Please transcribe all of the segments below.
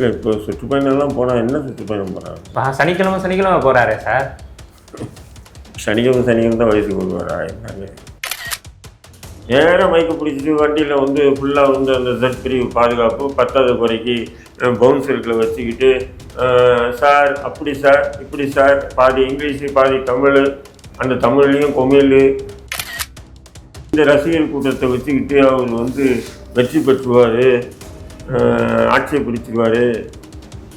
இல்லை இப்போ சுற்றுப்பயணம்லாம் போனால் என்ன சுற்றுப்பயணம் போகிறாங்க இப்போ சனிக்கிழமை சனிக்கிழமை போகிறாரே சார். சனிக்கிழமை சனிக்கிழமை தான் வயசுக்கு வருவாரா என்னங்க? நேரம் மைக்க பிடிச்சிட்டு வண்டியில் வந்து ஃபுல்லாக வந்து அந்த ஜெட் பிரிவு பாதுகாப்பு பத்தாவது குறைக்கு பவுன்சருக்கில் வச்சுக்கிட்டு சார் அப்படி சார் இப்படி சார் பாதி இங்கிலீஷு பாதி தமிழ் அந்த தமிழ்லேயும் கொமிழ். இந்த ரசிகர் கூட்டத்தை வச்சுக்கிட்டு அவர் வந்து வெற்றி பெற்றுவார். ஆட்சியை பிடிச்சிருவார்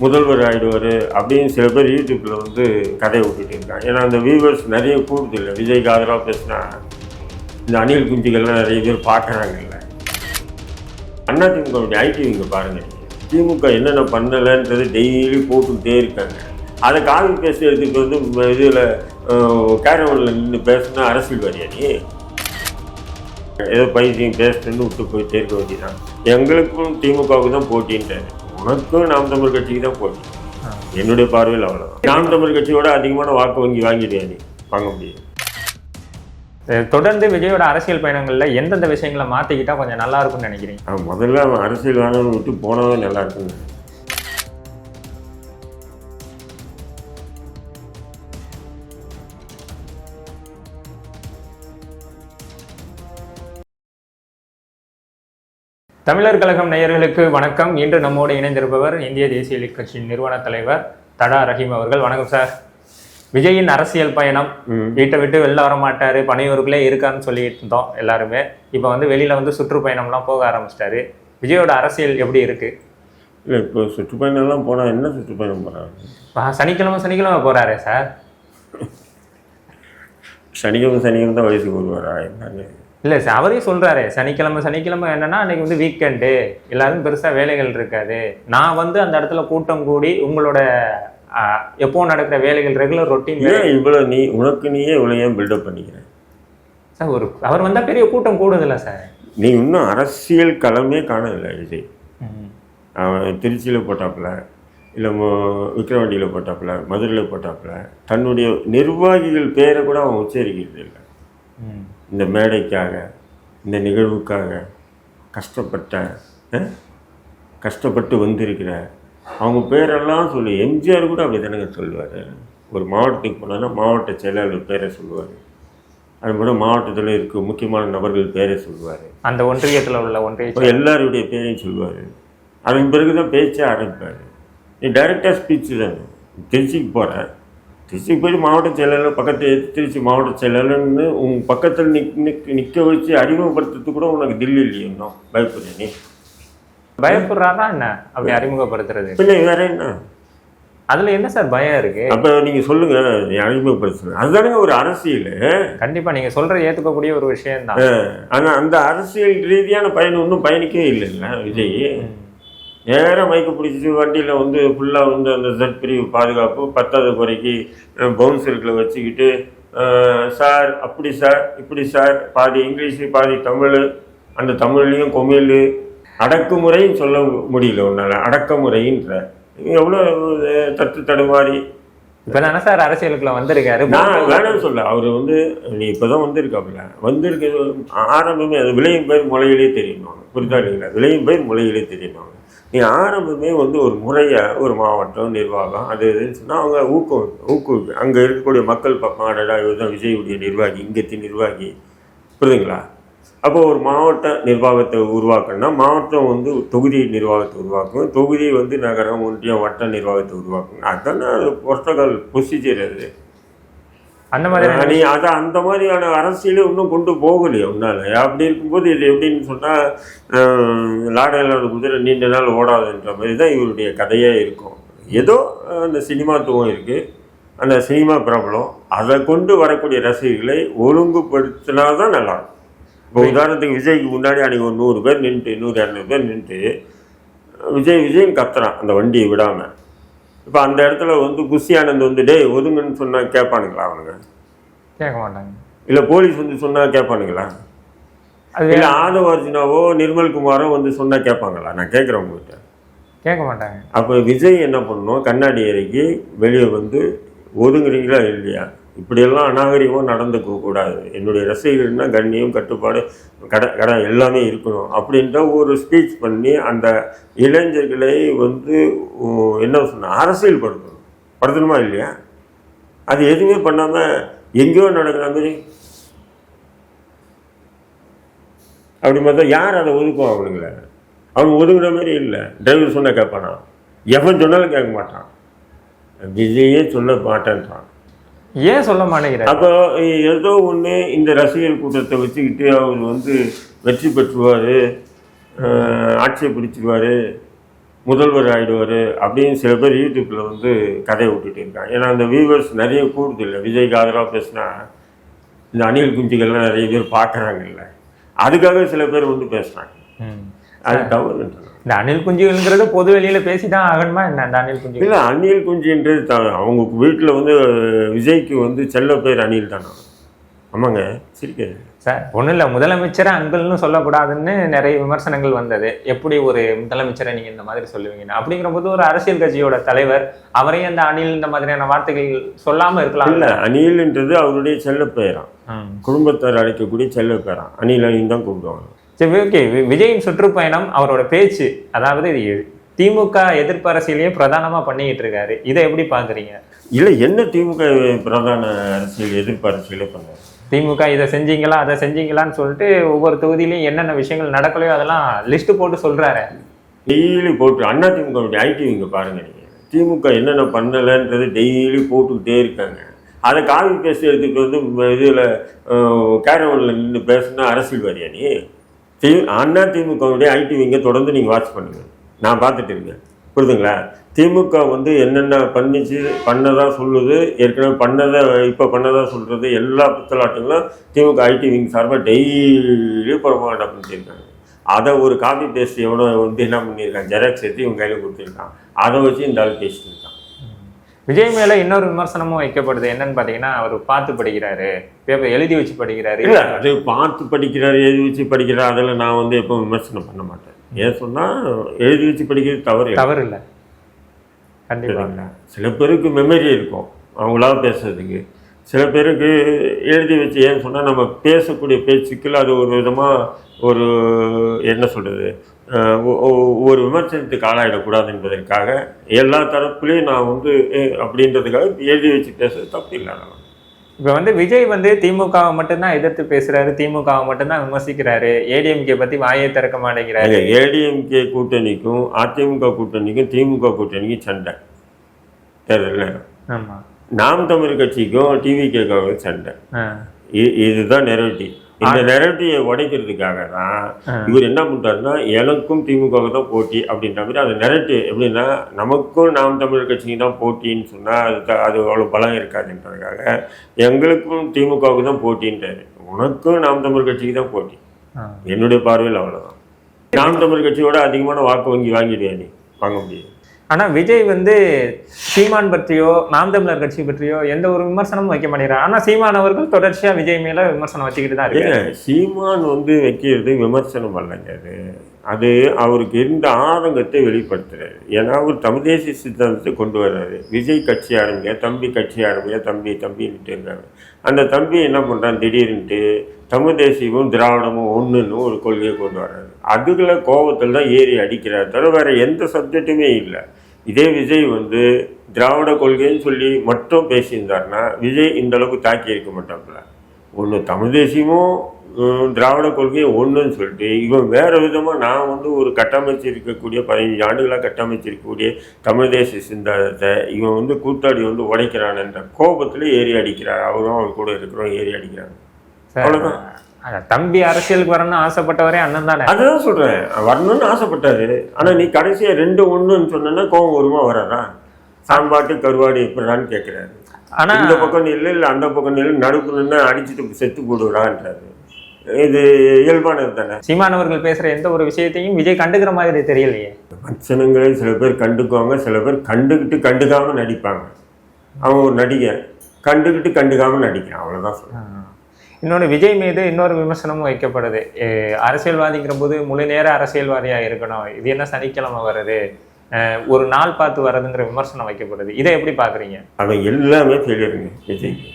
முதல்வர் ஆகிடுவார் அப்படின்னு சில பேர் யூடியூப்பில் வந்து கதையை விட்டுட்டு இருக்காங்க. ஏன்னா அந்த வியூவர்ஸ் நிறைய கூடுது இல்லை. விஜய்க்கு ஆதரவாக பேசினா இந்த அணில் குஞ்சுகள்லாம் நிறைய பேர் பார்க்குறாங்கல்ல அண்ணா திமுக ஐடி இங்கே பாருங்கள் திமுக என்னென்ன பண்ணலைன்றது டெய்லி போட்டுக்கிட்டே இருக்காங்க. அதை காவி பேசுறதுக்கு வந்து இதில் கேரவனில் நின்று பேசுனா அரசியல்வாதியா நீ? ஏதோ பைத்தியம் பேசுறேன்னு விட்டு போயிட்டே இருக்க வேண்டியதான் எங்களுக்கும் திமுகவுக்கு தான் போட்டின்றாரு. உனக்கும் நாம் தமிழ் கட்சிக்கு தான் போட்டி. என்னுடைய பார்வையில் அவ்வளோதான் நாம் தமிழ் கட்சியோட அதிகமான வாக்கு வங்கி வாங்கிடுவேன் நீ வாங்க முடியும் அஹ் தொடர்ந்து விஜயோட அரசியல் பயணங்களில் எந்தெந்த விஷயங்களை மாற்றிக்கிட்டா கொஞ்சம் நல்லா இருக்கும்னு நினைக்கிறீங்க? முதல்ல அரசியல் வேணும்னு விட்டு போனவே நல்லா இருக்குங்க தமிழர் கழகம் நேயர்களுக்கு வணக்கம். இன்று நம்மோடு இணைந்திருப்பவர் இந்திய தேசிய லீக் கட்சியின் நிறுவன தலைவர் தடா ரஹீம் அவர்கள். வணக்கம் சார். விஜயின் அரசியல் பயணம். வீட்டை விட்டு வெளில வர மாட்டாரு பனையூருக்குள்ளே இருக்கான்னு சொல்லிட்டு இருந்தோம் எல்லாருமே. இப்போ வந்து வெளியில வந்து சுற்றுப்பயணம்லாம் போக ஆரம்பிச்சிட்டாரு. விஜயோட அரசியல் எப்படி இருக்கு? இல்லை இப்போ சுற்றுப்பயணம்லாம் போனால் என்ன சுற்றுப்பயணம் போகிறாங்க ஆ, சனிக்கிழமை சனிக்கிழமை போறாரே சார். சனிக்கிழமை சனிக்கிழமை தான் வயசுக்கு வருவாரா? என்னங்க இல்லை சார் அவரே சொல்றாரு சனிக்கிழமை சனிக்கிழமை என்னன்னா அன்னைக்கு வந்து வீக்கெண்டு எல்லாரும் பெருசா வேலைகள் இருக்காது. நான் வந்து அந்த இடத்துல கூட்டம் கூடி உங்களோட எப்போ நடக்கிற வேலைகள் ரெகுலர் ரொட்டீன் ஏன் இவ்வளோ நீ உனக்கு நீயே இவ்வளோ ஏன் பில்டப் பண்ணிக்கிற? சார் ஒரு அவர் வந்தா பெரிய கூட்டம் கூடுதில்ல சார். நீ இன்னும் அரசியல் களமே காணவில்லை விஜய் அவன் திருச்சியில் போட்டாப்புல இல்லை விக்கிரவாண்டியில் போட்டாப்புல மதுரையில் போட்டாப்புல தன்னுடைய நிர்வாகிகள் பேரை கூட அவன் உச்சரிக்கிறது இல்லை ம். இந்த மேடைக்காக இந்த நிகழ்வுக்காக கஷ்டப்பட்ட கஷ்டப்பட்டு வந்திருக்கிற அவங்க பேரெல்லாம் சொல்லி எம்ஜிஆர் கூட அப்படி தானேங்க சொல்லுவார். ஒரு மாவட்டத்துக்கு போனான்னா மாவட்ட செயலாளர் பேரை சொல்லுவார். அது மட்டும் மாவட்டத்தில் இருக்க முக்கியமான நபர்கள் பேரை சொல்லுவார். அந்த ஒன்றியத்துல உள்ள ஒன்றிய எல்லாருடைய பேரையும் சொல்லுவார். அதன் பிறகு தான் பேச்சே ஆரம்பிப்பார். நீ டைரெக்டாக ஸ்பீச் தானே. திருச்சிக்கு போகிற திருச்சிக்கு மாவட்ட செயலாளர் பக்கத்து திருச்சி மாவட்ட செயலாளர்னு உன் பக்கத்தில் நிக் நிக் நிற்க வச்சு அறிமுகப்படுத்துறதுக்கு கூட உனக்கு தில்லி இல்லையே இன்னும். பயப்படுற நீ. பயப்படுறாரா என்ன? அப்படி அறிமுகப்படுத்துறது. பின்ன வேற என்ன? அதுல என்ன சார் பயம் இருக்கு? அப்போ நீங்கள் சொல்லுங்கள் அறிமுகப்படுத்துங்க அதுதானே ஒரு அரசியல். கண்டிப்பா நீங்க சொல்ற ஏத்துக்கக்கூடிய ஒரு விஷயம் தான் ஆனால் அந்த அரசியல் ரீதியான பயணம் ஒன்றும் பயணிக்கவே இல்லைல்ல விஜய். நேராக மைக்கு பிடிச்சிட்டு வண்டியில் வந்து ஃபுல்லாக வந்து அந்த ஜெட் பிரிவு பாதுகாப்பு பத்தாவது குறைக்கு பவுன்சருக்கில் வச்சுக்கிட்டு சார் அப்படி சார் இப்படி சார் பாதி இங்கிலீஷு பாதி தமிழ் அந்த தமிழ்லேயும் கொமிழ் அடக்குமுறைன்னு சொல்ல முடியல உன்னால் அடக்குமுறைன்ற. எவ்வளோ தட்டு தடுமாறி. இப்ப தானே சார் அரசியலுக்குள்ள வந்திருக்காரு? நான் வேணாம்னு சொல்ல அவர் வந்து நீ இப்போதான் வந்திருக்காப்புல. வந்திருக்க ஆரம்பமே அது விளையும் பேர் முளையிலே தெரியணும் புரிதா இல்லைங்களா? விளையும் பேர் முளையிலே தெரியணும் நீ ஆரம்பமே வந்து ஒரு முறையாக ஒரு மாவட்டம் நிர்வாகம் அது இதுன்னு சொன்னால் அவங்க ஊக்கம் ஊக்குவிப்பு. அங்கே இருக்கக்கூடிய மக்கள் பக்கம் அடடா இவர் தான் விஜயுடைய நிர்வாகி இங்கத்தின் நிர்வாகி. புரியுதுங்களா? அப்போ ஒரு மாவட்ட நிர்வாகத்தை உருவாக்கணும்னா மாவட்டம் வந்து தொகுதி நிர்வாகத்தை உருவாக்கும் தொகுதி வந்து நகரம் ஒன்றியம் வட்ட நிர்வாகத்தை உருவாக்கணும். அதுதான் புரோட்டோகால் ப்ரொசீஜர் அது. அந்த மாதிரி நீ அதை அந்த மாதிரியான அரசியலே இன்னும் கொண்டு போகலையே உன்னால. அப்படி இருக்கும்போது இது எப்படின்னு சொன்னால் லாடையிலான குதிரை நீண்ட நாள் ஓடாதுன்ற மாதிரி தான் இவருடைய கதையே இருக்கும். ஏதோ அந்த சினிமாத்துவம் இருக்குது அந்த சினிமா பிரபலம். அதை கொண்டு வரக்கூடிய ரசிகர்களை ஒழுங்குபடுத்தினா தான் நல்லாயிருக்கும் இப்போ உதாரணத்துக்கு விஜய்க்கு முன்னாடி அன்றைக்கி ஒரு நூறு பேர் நின்றுட்டு நூறு இரநூறு பேர் நின்றுட்டு விஜய் விஜயும் கத்துறான் அந்த வண்டியை விடாமல் இப்போ அந்த இடத்துல வந்து குஷி ஆனந்த் வந்து டேய் ஒதுங்கன்னு சொன்னால் கேட்பானுங்களா அவனுங்க? கேட்க மாட்டாங்க. இல்லை போலீஸ் வந்து சொன்னால் கேட்பானுங்களா? இல்லை ஆதவ அர்ஜுனாவோ நிர்மல் குமாரோ வந்து சொன்னால் கேட்பாங்களா? நான் கேட்குறேன் உங்ககிட்ட. கேட்க மாட்டாங்க. அப்போ விஜய் என்ன பண்ணணும்? கண்ணாடி இறக்கி வெளியே வந்து ஒதுங்குறீங்களா இல்லையா? இப்படியெல்லாம் அநாகரிகமாக நடந்துக்க கூடாது. என்னுடைய ரசிகர்கள்னா கண்ணியம் கட்டுப்பாடு கட கட எல்லாமே இருக்கணும் அப்படின்ற ஒரு ஸ்பீச் பண்ணி அந்த இளைஞர்களை வந்து என்ன சொன்ன அரசியல் படுத்தணும் படுத்தணுமா இல்லையா? அது எதுவுமே பண்ணாமல் எங்கேயோ நடக்கிற மாதிரி. அப்படி பார்த்தா யார் அதை ஒதுக்குவோம் அவனுங்கள? அவன் ஒதுங்குற மாதிரி இல்லை. டிரைவர் சொன்ன கேட்பானா? எவன் சொன்னாலும் கேட்க மாட்டான். விஜயே சொல்ல மாட்டேன்றான் ஏன் சொல்ல மாட்டேங்கிறாரு? அப்போ ஏதோ ஒன்று இந்த ரசிகர் கூட்டத்தை வச்சுக்கிட்டு அவர் வந்து வெற்றி பெற்றுவார் ஆட்சியை பிடிச்சிருவார் முதல்வர் ஆயிடுவார் அப்படின்னு சில பேர் யூடியூப்பில் வந்து கதையை விட்டுட்டு இருக்காங்க. ஏன்னா அந்த வியூவர்ஸ் நிறைய கூடுது இல்லை. விஜய்க்கு ஆதரவாக பேசினா இந்த அணில் குஞ்சுகள்லாம் நிறைய பேர் பார்க்குறாங்கல்ல. அதுக்காக சில பேர் வந்து பேசுகிறாங்க. அது தவறுன்றாங்க இந்த அணில் குஞ்சுகள்ங்கிறது பொது வெளியில பேசிதான் ஆகணுமா? என்ன அந்த அணில் குஞ்சுகள் இல்லை அணில் குஞ்சுன்றது அவங்க வீட்டில் வந்து விஜய்க்கு வந்து செல்ல பேர் அணில் தானா? ஆமாங்க சிரிக்காது சார் ஒன்றும் இல்லை முதலமைச்சரை அங்கிள்னு சொல்லக்கூடாதுன்னு நிறைய விமர்சனங்கள் வந்தது. எப்படி ஒரு முதலமைச்சரை நீங்க இந்த மாதிரி சொல்லுவீங்கன்னு அப்படிங்கிற போது ஒரு அரசியல் கட்சியோட தலைவர் அவரையும் அந்த அணில் இந்த மாதிரியான வார்த்தைகள் சொல்லாம இருக்கலாம். இல்லை அணில்ன்றது அவருடைய செல்ல பெயரான் ம். குடும்பத்தார் அழைக்கக்கூடிய செல்ல பேரான் அணில் அணில் தான் கூப்பிடுவாங்க. சரி ஓகே விஜயின் சுற்றுப்பயணம் அவரோட பேச்சு அதாவது இது திமுக எதிர்ப்பு அரசியலையே பிரதானமா பண்ணிக்கிட்டு இருக்காரு. இதை எப்படி பாக்குறீங்க? இல்லை என்ன திமுக பிரதான அரசியல் எதிர்ப்பு அரசியலே பண்ணார் திமுக இதை செஞ்சீங்களா அதை செஞ்சீங்களான்னு சொல்லிட்டு ஒவ்வொரு தொகுதியிலையும் என்னென்ன விஷயங்கள் நடக்கலையோ அதெல்லாம் லிஸ்ட் போட்டு சொல்றாரு. டெய்லி போட்டு அண்ணா திமுக ஐடி இங்கே பாருங்க நீங்கள் திமுக என்னென்ன பண்ணலைன்றது டெய்லி போட்டுக்கிட்டே இருக்காங்க. அதை காவி பேசி எடுத்துகிட்டு வந்து இதில் கேரவனில் நின்று பேசுனா அரசியல்வாதியா நீ? தி அண்ணா திமுகவுடைய ஐடி விங்க தொடர்ந்து நீங்கள் வாட்ச் பண்ணுங்க. நான் பார்த்துட்டு இருக்கேன். புரிதுங்களா திமுக வந்து என்னென்ன பண்ணிச்சு பண்ணதா சொல்லுது ஏற்கனவே பண்ணதை இப்போ பண்ணதா சொல்கிறது எல்லா புத்தலாட்டங்களும் திமுக ஐடி விங் சார்பாக டெய்லி புறமாட பண்ணியிருக்காங்க அதை ஒரு காப்பி பேஸ்ட் எவனோ வந்து என்ன பண்ணியிருக்கான் ஜெராக்ஸ் எடுத்து இவங்க கையில் கொடுத்துருக்கான் அதை வச்சு இந்த ஆள் பேசிட்டு இருக்கான் விஜய் மேல இன்னொரு விமர்சனமும் வைக்கப்படுது. என்னன்னு பாத்தீங்கன்னா அவர் பார்த்து படிக்கிறாரு. பேப்பர் எழுதி வச்சு படிக்கிறாரு. இல்லை அது பார்த்து படிக்கிறார் எழுதி வச்சு படிக்கிறார் அதில் நான் வந்து எப்போ விமர்சனம் பண்ண மாட்டேன். ஏன் சொன்னால் எழுதி வச்சு படிக்கிறது தவறு. தவறு இல்லை கண்டிப்பா. சரிங்களா? சில பேருக்கு மெமரி இருக்கும். அவங்களால பேசுறதுக்கு. சில பேருக்கு எழுதி வச்சு ஏன்னு சொன்னால் நம்ம பேசக்கூடிய பேச்சுக்கள் அது ஒரு விதமாக ஒரு என்ன சொல்கிறது ஒரு விமர்சனத்துக்கு ஆளாயிடக்கூடாது என்பதற்காக எல்லா தரப்புலையும் நான் வந்து அப்படின்றதுக்காக எழுதி வச்சு பேசுறது தப்பு இல்லை. இப்ப வந்து விஜய் வந்து திமுகவை மட்டும்தான் எதிர்த்து பேசுறாரு திமுகவை மட்டும்தான் விமர்சிக்கிறாரு ஏடிஎம்கே பத்தி வாயை திறக்க மாட்டேங்கிறாரு. ஏடிஎம்கே கூட்டணிக்கும் அதிமுக கூட்டணிக்கும் திமுக கூட்டணிக்கும் சண்டை. தேர்தல் ஆமா. நாம் தமிழ் கட்சிக்கும் டிவிகேக்காக சண்டை. ஆ. இ- இதுதான் நெரட்டி இந்த நெரட்டியை உடைக்கிறதுக்காக தான். இவர் என்ன பண்றாருன்னா எனக்கும் திமுக தான் போட்டி அப்படின்ற மாதிரி அந்த நெரட்டி எப்படின்னா நமக்கும் நாம் தமிழர் கட்சிக்கு தான் போட்டின்னு சொன்னா அது அது அவ்வளோ பலம் இருக்காதுன்றதுக்காக எங்களுக்கும் திமுகவுக்கு தான் போட்டின்றாரு. உனக்கும் நாம் தமிழர் கட்சிக்கு தான் போட்டி. என்னுடைய பார்வையில் அவ்வளவுதான். நாம் தமிழர் கட்சியோட அதிகமான வாக்கு வங்கி வாங்கிடுவேன் நீ? வாங்க முடியாது. ஆனா விஜய் வந்து சீமான் பற்றியோ நாம் தமிழர் கட்சி பற்றியோ எந்த ஒரு விமர்சனமும் வைக்க மாட்டேங்கிறார். ஆனா சீமான் அவர்கள் தொடர்ச்சியா விஜய் மேல விமர்சனம் வச்சுக்கிட்டு தான் இருக்கு சீமான் வந்து வைக்கிறது விமர்சனம் அல்லங்க அது. அது அவருக்கு இருந்த ஆதங்கத்தை வெளிப்படுத்துறாரு. ஏன்னா அவர் தமிழ் தேசிய சித்தாந்தத்தை கொண்டு வர்றாரு. விஜய் கட்சி ஆரம்பிக்க தம்பி கட்சி ஆரம்பிக்க தம்பி தம்பின்ட்டு இருக்காங்க அந்த தம்பி என்ன பண்ணுறான் திடீர்னுட்டு தமிழ் தேசியமும் திராவிடமும் ஒன்றுன்னு ஒரு கொள்கையை கொண்டு வர்றாரு. அதுக்குள்ள கோபத்தில் தான் ஏறி அடிக்கிறார் தவிர வேறு எந்த சப்ஜெக்ட்டுமே இல்லை. இதே விஜய் வந்து திராவிட கொள்கைன்னு சொல்லி மட்டும் பேசியிருந்தாருன்னா விஜய் இந்த அளவுக்கு தாக்கி இருக்க மாட்டாப்புல. ஒன்று தமிழ் தேசியமும் திராவிட கொள்கையும் ஒன்றுன்னு சொல்லிட்டு இவன் வேற விதமாக நான் வந்து ஒரு கட்டமைச்சு இருக்கக்கூடிய பதினஞ்சு ஆண்டுகளாக கட்டமைச்சிருக்கக்கூடிய தமிழ் தேசிய சிந்தாந்தத்தை இவன் வந்து கூத்தாடி வந்து உடைக்கிறான்ன்ற கோபத்தில் ஏறி அடிக்கிறார். அவரும் அவர் கூட இருக்கிறோம் ஏறி அடிக்கிறாங்க. அதான் தம்பி அரசியலுக்கு வரணும்னு ஆசைப்பட்டவரே அண்ணன் தானே? அதுதான் சொல்கிறேன் வரணும்னு ஆசைப்பட்டாரு. ஆனால் நீ கடைசியாக ரெண்டு ஒன்றுன்னு சொன்னா கோபம் வருமா வராதா? சாம்பாட்டு கருவாடு எப்படிறான்னு கேட்குறாரு ஆனா இந்த பக்கம் நில்லு இல்லை அந்த பக்கம் நில்லு நடுப்பு நின்று அடிச்சுட்டு செத்து போடுறான்றாரு. இது இயல்பானது தானே? சீமான் அவர்கள் பேசுற எந்த ஒரு விஷயத்தையும் விஜய் கண்டுக்கிற மாதிரி தெரியலையே. வச்சனங்களை சில பேர் கண்டுக்குவாங்க சில பேர் கண்டுக்கிட்டு கண்டுக்காம நடிப்பாங்க. அவன் ஒரு நடிகன். கண்டுக்கிட்டு கண்டுக்காம நடிக்கிறான். அவ்வளோதான் சொல்றேன். இன்னொன்று விஜய் மீது இன்னொரு விமர்சனமும் வைக்கப்படுது. அரசியல்வாதிங்கிற போது முழு நேர அரசியல்வாதியா இருக்கணும். இது என்ன சனிக்கிழமை வருது ஒரு நாள் பார்த்து வர்றதுங்கிற விமர்சனம் வைக்கப்படுது. இதை எப்படி பாக்குறீங்க? அவன் எல்லாமே ஃபெயிலியருங்க விஜய்க்கு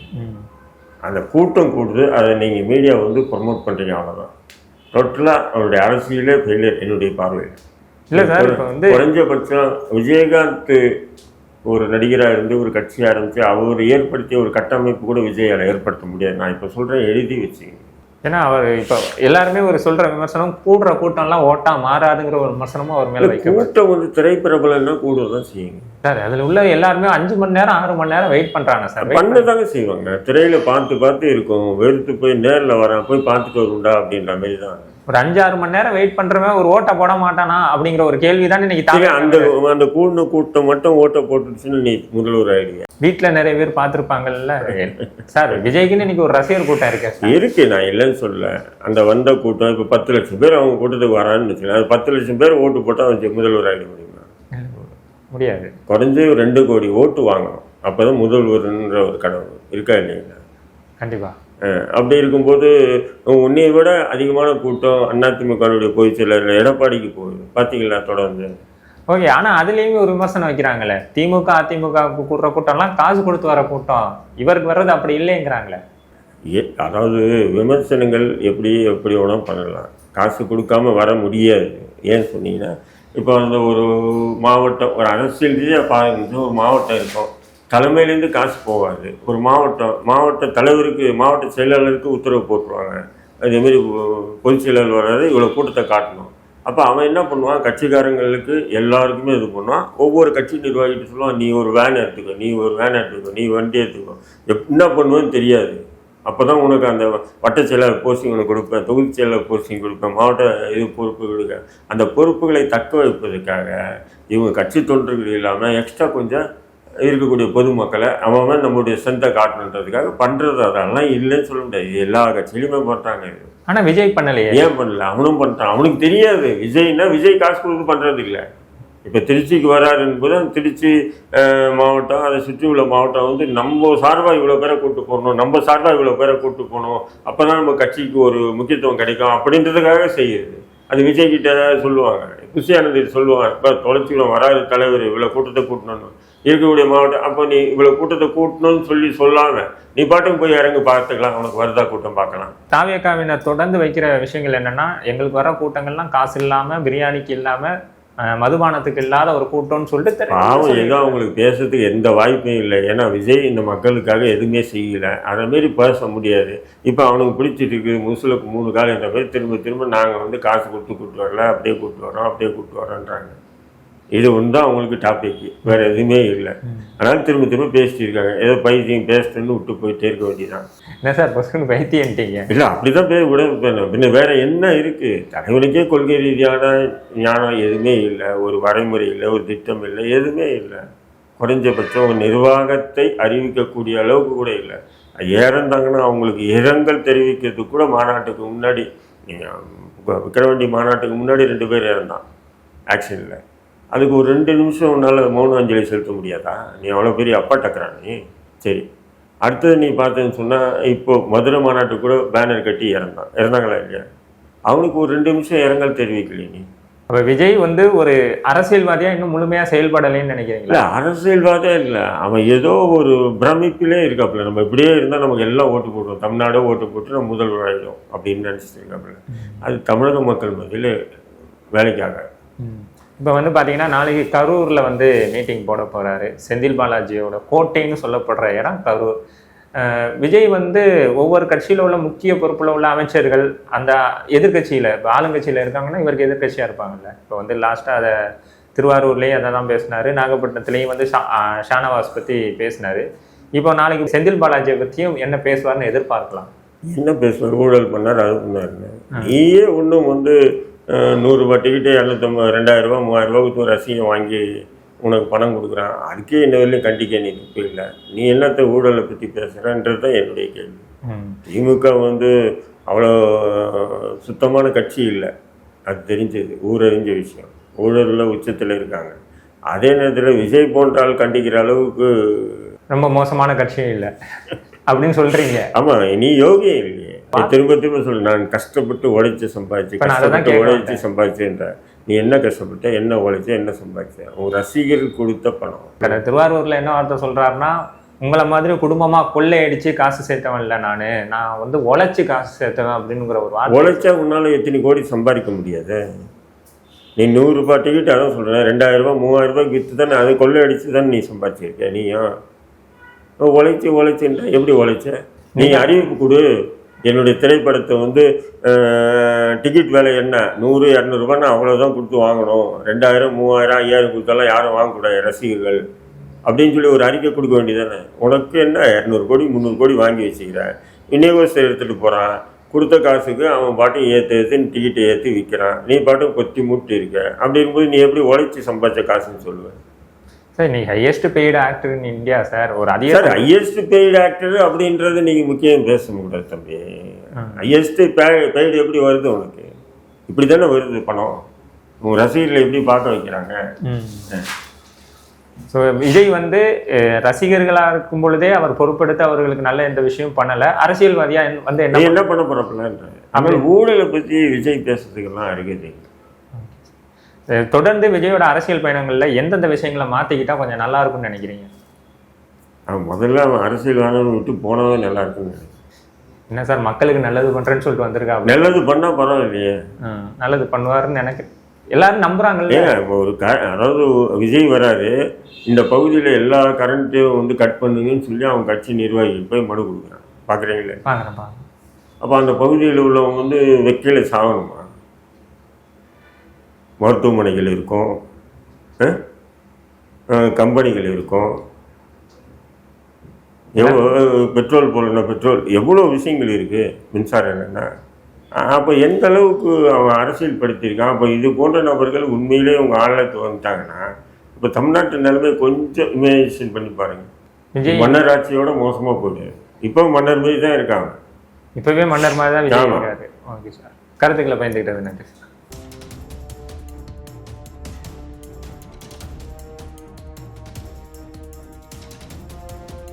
அந்த கூட்டம் கூடுது அதை நீங்கள் மீடியா வந்து ப்ரொமோட் பண்ணுறீங்க அவ்வளோதான் டோட்டலாக அவருடைய அரசியலே ஃபெயிலியர் என்னுடைய பார்வையில். இல்ல சார் இப்போ வந்து குறைஞ்சபட்சம் விஜயகாந்த் ஒரு நடிகராக இருந்து ஒரு கட்சி ஆரம்பித்து அவர் ஏற்படுத்திய ஒரு கட்டமைப்பு கூட விஜயால் ஏற்படுத்த முடியாது. நான் இப்போ சொல்கிறேன் எழுதி வச்சுக்கங்க ஏன்னா அவர் இப்போ எல்லாருமே ஒரு சொல்ற விமர்சனம் கூடுற கூட்டம்லாம் ஓட்டா மாறாதுங்கிற ஒரு விமர்சனமும் அவர் மேல வைக்கப்படுது கூட்டம் வந்து திரைப்பிரபலன்னா கூட தான் செய்யுங்க. சார் அதுல உள்ள எல்லாருமே அஞ்சு மணி நேரம் ஆறு மணி நேரம் வெயிட் பண்றாங்க சார். பண்ண தாங்க செய்வாங்க. திரையில பார்த்து பார்த்து இருக்கும். வெறுத்து போய் நேரில் வரேன் போய் பார்த்துட்டு வருண்டா அப்படின்ற மாதிரி தான். ஒரு அஞ்சு ஆறு மணி நேரம் வெயிட் பண்றவன் ஒரு ஓட்ட போட மாட்டானா அப்படிங்கிற ஒரு கேள்வி தான் இன்னைக்கு அந்த அந்த கூடின கூட்டம் மட்டும் ஓட்ட போட்டுச்சுன்னு நீ முதல்வர் ஆயிடுங்க வீட்டுல நிறைய பேர் பார்த்திருப்பாங்கல்ல. சார் விஜய்க்குன்னு இன்னைக்கு ஒரு ரசிகர் கூட்டம் இருக்கு இருக்கு நான் இல்லைன்னு சொல்லல அந்த வந்த கூட்டம் இப்போ பத்து லட்சம் பேர் அவங்க கூட்டத்துக்கு வரான்னு வச்சுக்கலாம் அது பத்து லட்சம் பேர் ஓட்டு போட்டால் அவன் முதல்வர் ஆகிட முடியுமா? முடியாது. குறைஞ்சு ரெண்டு கோடி ஓட்டு வாங்கணும். அப்பதான் முதல்வர்ன்ற ஒரு கனவு இருக்கா இல்லைங்களா? கண்டிப்பா. அஹ் அப்படி இருக்கும்போது உன்னையை விட அதிகமான கூட்டம் அதிமுகவுடைய பொதுச் செயலர் எடப்பாடிக்கு போகுது பார்த்தீங்களா தொடர்ந்து? ஓகே ஆனா அதுலயுமே ஒரு விமர்சனம் வைக்கிறாங்களே. திமுக அதிமுக கூடுற கூட்டம்லாம் காசு கொடுத்து வர கூட்டம். இவருக்கு வர்றது அப்படி இல்லைங்கிறாங்களே. ஏ அதாவது விமர்சனங்கள் எப்படி எப்படி வேணால் பண்ணலாம். காசு கொடுக்காம வர முடியாது. ஏன் சொன்னீங்கன்னா இப்போ அந்த ஒரு மாவட்டம் ஒரு அரசியல் ரீதியாக பாருங்க ஒரு மாவட்டம் இருக்கும். தலைமையிலேருந்து காசு போகாது. ஒரு மாவட்டம் மாவட்ட தலைவருக்கு மாவட்ட செயலாளருக்கு உத்தரவு போட்டுருவாங்க. அதேமாரி பொதுச் செயலாளர் வராது இவ்வளோ கூட்டத்தை காட்டணும். அப்போ அவன் என்ன பண்ணுவான்? கட்சிக்காரங்களுக்கு எல்லாருக்குமே இது பண்ணுவான். ஒவ்வொரு கட்சி நிர்வாகிட்டு சொல்லுவான் நீ ஒரு வேன் எடுத்துக்கோ நீ ஒரு வேன் எடுத்துக்கோ நீ வண்டி எடுத்துக்கோ. எப் என்ன பண்ணுவேன்னு தெரியாது. அப்போ தான் உனக்கு அந்த வட்ட செயலாளர் போஸ்டிங் உனக்கு கொடுப்பேன் தொகுதி செயலாளர் போஸ்டிங் கொடுப்பேன் மாவட்ட இது பொறுப்பு கொடுக்க. அந்த பொறுப்புகளை தக்க வைப்பதற்காக இவங்க கட்சி தொண்டர்கள் இல்லாமல் எக்ஸ்ட்ரா கொஞ்சம் இருக்கக்கூடிய பொதுமக்களை அவன் நம்மளுடைய ஸ்ட்ரென்த்தை காட்டணுன்றதுக்காக பண்ணுறது அதெல்லாம் இல்லைன்னு சொல்ல முடியாது. எல்லா கட்சியிலுமே பண்ணுறாங்க இது ஆனா விஜய் பண்ணலையே? ஏன் பண்ணல? அவனும் பண்ணிட்டான் அவனுக்கு தெரியாது. விஜய்னா விஜய் காசு கொடுத்து பண்ணுறது இல்லை. இப்போ திருச்சிக்கு வராரு என்பது திருச்சி மாவட்டம் அதை சுற்றி உள்ள மாவட்டம் வந்து நம்ம சார்பாக இவ்வளோ பேரை கூட்டு போகணும் நம்ம சார்பாக இவ்வளோ பேரை கூட்டு போகணும். அப்போ தான் நம்ம கட்சிக்கு ஒரு முக்கியத்துவம் கிடைக்கும் அப்படின்றதுக்காக செய்யுது. அது விஜய் கிட்ட சொல்லுவாங்க. குஷியானந்தி சொல்லுவாங்க. இப்போ தொலைச்சிக்கலாம் வராது தலைவர் இவ்வளோ கூட்டத்தை கூட்டணும்னு. இருக்கக்கூடிய மாவட்டம் அப்போ நீ இவ்வளோ கூட்டத்தை கூட்டணும்னு சொல்லி சொல்லாமல் நீ பாட்டுக்கு போய் இறங்கி பார்த்துக்கலாம். உனக்கு வருதா கூட்டம் பார்க்கலாம். தாவியக்காவினர் தொடர்ந்து வைக்கிற விஷயங்கள் என்னென்னா எங்களுக்கு வர கூட்டங்கள்லாம் காசு இல்லாமல் பிரியாணிக்கு இல்லாமல் மதுபானத்துக்கு இல்லாத ஒரு கூட்டம்னு சொல்லிட்டு பாவம் ஏதோ அவங்களுக்கு பேசுறதுக்கு எந்த வாய்ப்பும் இல்லை. ஏன்னா விஜய் இந்த மக்களுக்காக எதுவுமே செய்யல. அதை மாரி பேச முடியாது. இப்போ அவனுக்கு பிடிச்சிட்டு இருக்கு முசுலுக்கு மூணு காலம் என்ற மாதிரி திரும்ப திரும்ப நாங்கள் வந்து காசு கொடுத்து கூப்பிட்டு வரல அப்படியே கூப்பிட்டு வரோம் அப்படியே கூப்பிட்டு வரோன்றாங்க. இது ஒன்று தான் அவங்களுக்கு டாபிக் வேற எதுவுமே இல்லை. அதனால திரும்ப திரும்ப பேசிட்டு இருக்காங்க. ஏதோ பைத்தியம் பேசுறேன்னு விட்டு போயிட்டே இருக்க வேண்டியதான் என்ன சார் பசுன்னு வைத்தியன்ட்டீங்க இல்லை அப்படிதான் பேர் விட பின்ன வேற என்ன இருக்கு? தலைவனுக்கே கொள்கை ரீதியான ஞானம் எதுவுமே இல்லை ஒரு வரைமுறை இல்லை ஒரு திட்டம் இல்லை எதுவுமே இல்லை. குறைஞ்சபட்சம் ஒரு நிர்வாகத்தை அறிவிக்கக்கூடிய அளவுக்கு கூட இல்லை. இறந்தாங்கன்னா அவங்களுக்கு இரங்கல் தெரிவிக்கிறதுக்கு கூட மாநாட்டுக்கு முன்னாடி நீங்க மாநாட்டுக்கு முன்னாடி ரெண்டு பேர் இறந்தான் ஆக்சிடென்ட்டில் அதுக்கு ஒரு ரெண்டு நிமிஷம் உன்னால் மௌன அஞ்சலி செலுத்த முடியாதா? நீ அவ்வளோ பெரிய அப்பா டக்குறா நீ சரி. அடுத்தது நீ பார்த்தேன்னு சொன்னால் இப்போ மதுரை மாநாட்டுக்கு கூட பேனர் கட்டி இறந்தான். இறந்தாங்களா இல்லையா? அவனுக்கு ஒரு ரெண்டு நிமிஷம் இரங்கல் தெரிவிக்கலையே நீ. அப்ப விஜய் வந்து ஒரு அரசியல்வாதியா இன்னும் முழுமையா செயல்படலைன்னு நினைக்கிறீங்களா? இல்லை அரசியல்வாதம் இல்லை. அவன் ஏதோ ஒரு பிரமிப்பிலே இருக்காப்புல. நம்ம இப்படியே இருந்தால் நமக்கு எல்லாம் ஓட்டு போடுவோம் தமிழ்நாடே ஓட்டு போட்டு நம்ம முதல்வர் ஆகிடும் அப்படின்னு நினச்சிட்டு இருக்காப்புல. அது தமிழக மக்கள் மத்தியில் வேலைக்காக. இப்போ வந்து பாத்தீங்கன்னா நாளைக்கு கரூர்ல வந்து மீட்டிங் போட போறாரு. செந்தில் பாலாஜியோட கோட்டைன்னு சொல்லப்படுற இடம் கரூர். விஜய் வந்து ஒவ்வொரு கட்சியில உள்ள முக்கிய பொறுப்புல உள்ள அமைச்சர்கள் அந்த எதிர்க்கட்சியில இப்போ ஆளுங்கட்சியில இருக்காங்கன்னா இவருக்கு எதிர்க்கட்சியா இருப்பாங்கல்ல. இப்போ வந்து லாஸ்டா அதை திருவாரூர்லேயும் அதை தான் பேசினாரு. நாகப்பட்டினத்துலேயும் வந்து ஷா- ஷானவாஸ் பத்தி பேசினாரு. இப்போ நாளைக்கு செந்தில் பாலாஜியை பத்தியும் என்ன பேசுவார்னு எதிர்பார்க்கலாம். என்ன பேசுவார்? ஊழல் பண்ணார் அது பண்ணாருன்னு நீயே ஒன்றும் வந்து நூறுரூபா டிக்கெட்டு இரநூத்தம்பது ரெண்டாயிரம் ரூபா மூவாயிரம் ரூபாய்க்கு ஒரு ரசிகம் வாங்கி உனக்கு பணம் கொடுக்குறான். அதுக்கே இன்ன வரையிலும் கண்டிக்க நீ இல்லை. நீ என்னத்த ஊழலை பற்றி பேசுகிறன்றது தான் என்னுடைய கேள்வி. திமுக வந்து அவ்வளோ சுத்தமான கட்சி இல்லை. அது தெரிஞ்சது ஊரறிஞ்ச விஷயம். ஊழலில் உச்சத்தில் இருக்காங்க. அதே நேரத்தில் விஜய் போன்ற ஆள் கண்டிக்கிற அளவுக்கு ரொம்ப மோசமான கட்சியும் இல்லை. அப்படின்னு சொல்றீங்க. ஆமாம் நீ யோகி இல்லையே. திரும்ப திரும்ப சொல்லு நான் கஷ்டப்பட்டு உழைச்சு சம்பாதிச்சு கஷ்டப்பட்டு உழைச்சு சம்பாதிச்சுன்ற. நீ என்ன கஷ்டப்பட்ட என்ன உழைச்ச என்ன சம்பாதிச்ச? உன் ரசிகர் கொடுத்த பணம். திருவாரூர்ல என்ன வார்த்தை சொல்றாருன்னா உங்களை மாதிரி குடும்பமா கொள்ளையடிச்சு காசு சேர்த்தவன் இல்லை நானு. நான் வந்து உழைச்சு காசு சேர்த்தவன் அப்படிங்கிற ஒரு வார்த்தை. உழைச்சா உன்னால எத்தனை கோடி சம்பாதிக்க முடியாது? நீ நூறுரூபா டிக்கெட் அதான் சொல்கிறேன் ரெண்டாயிரம் ரூபாய் மூவாயிரம் ரூபாய் விற்று தானே அது கொள்ளை அடித்து தானே நீ சம்பாதிச்சிருக்க நீயும். உழைச்சி உழைச்சின்னா எப்படி உழைச்ச? நீ அறிவிப்பு கொடு. என்னுடைய திரைப்படத்தை வந்து டிக்கெட் விலை என்ன? நூறு இரநூறுபான்னு அவ்வளோதான் கொடுத்து வாங்கணும். ரெண்டாயிரம் மூவாயிரம் ஐயாயிரம் கொடுத்தாலாம் யாரும் வாங்கக்கூடாது ரசிகர்கள். அப்படின்னு சொல்லி ஒரு அறிக்கை கொடுக்க வேண்டியதானே உனக்கு என்ன? இரநூறு கோடி முந்நூறு கோடி வாங்கி வச்சுக்கிறேன் விநியோகஸ்தர் எடுத்துகிட்டு போகிறான் கொடுத்த காசுக்கு அவன் பாட்டு ஏற்று ஏற்றுன்னு டிக்கெட்டை ஏற்றி விற்கிறான் நீ பாட்டு கொத்தி மூட்டி இருக்க அப்படி இருக்கும்போது நீ எப்படி உழைச்சி சம்பாதிச்ச காசுன்னு சொல்லுவேன் சார் நீ highest paid actor in India sir ஒரு அதிக சார் ஹையஸ்ட் பெய்டு ஆக்டர் அப்படின்றது நீங்கள் முக்கியம் பேச முடியாது தம்பி. ஹையஸ்ட் பெய்டு எப்படி வருது உனக்கு? இப்படி தானே வருது பணம் உன் ரசிகர்களை எப்படி பார்க்க வைக்கிறாங்க? ஸோ விஜய் வந்து அஹ், ரசிகர்களா இருக்கும் பொழுதே அவர் பொறுப்பெடுத்து அவர்களுக்கு நல்ல எந்த விஷயம் பண்ணல. அரசியல்வாதியா என்ன- வந்து என்ன என்ன பண்ண போறப்பலன்ற அப்புறம் ஊழலை பற்றி விஜய் பேசுறதுக்கெல்லாம் இருக்குது. தொடர்ந்து விஜயோட அரசியல் பயணங்கள்ல எந்தெந்த விஷயங்களை மாத்திக்கிட்டா கொஞ்சம் நல்லா இருக்கும்னு நினைக்கிறீங்க? முதல்ல அவன் அரசியல் வேணும்னு விட்டு போனவே நல்லா இருக்குன்னு. என்ன சார் மக்களுக்கு நல்லது பண்றேன்னு சொல்லிட்டு வந்திருக்கா நல்லது பண்ணா பரவாயில்லையே. நல்லது பண்ணுவாருன்னு எனக்கு எல்லாரும் இப்போ ஒரு க அதாவது விஜய் வராரு இந்த பகுதியில் எல்லா கரண்ட்டையும் வந்து கட் பண்ணுங்கன்னு சொல்லி அவன் கட்சி நிர்வாகிகள் போய் மனு கொடுக்குறான். பார்க்குறீங்களே பாக்குறேன். அப்போ அந்த பகுதியில் உள்ளவங்க வந்து வெக்கையில சாகணுமா? மருத்துவமனைகள் இருக்கும். கம்பெனிகள் இருக்கும். எவ்வளோ பெட்ரோல் போடணும் பெட்ரோல்? எவ்வளோ விஷயங்கள் இருக்குது மின்சாரம் என்னென்னா அப்போ எந்த அளவுக்கு அவன் அரசியல் படுத்தியிருக்கான் அப்போ இது போன்ற நபர்கள் உண்மையிலே உங்க ஆளுக்கு வந்துட்டாங்கன்னா இப்போ தமிழ்நாட்டு நிலைமை கொஞ்சம் இமேஜினேஷன் பண்ணி பாருங்க. மன்னர் ஆட்சியோட மோசமாக போகுது இப்போ மன்னர் மாரி தான் இருக்காங்க. இப்பவே மன்னர் மாதிரி தான் ஓகே சார். கருத்துக்களை பயந்துக்கிட்டது நன்றி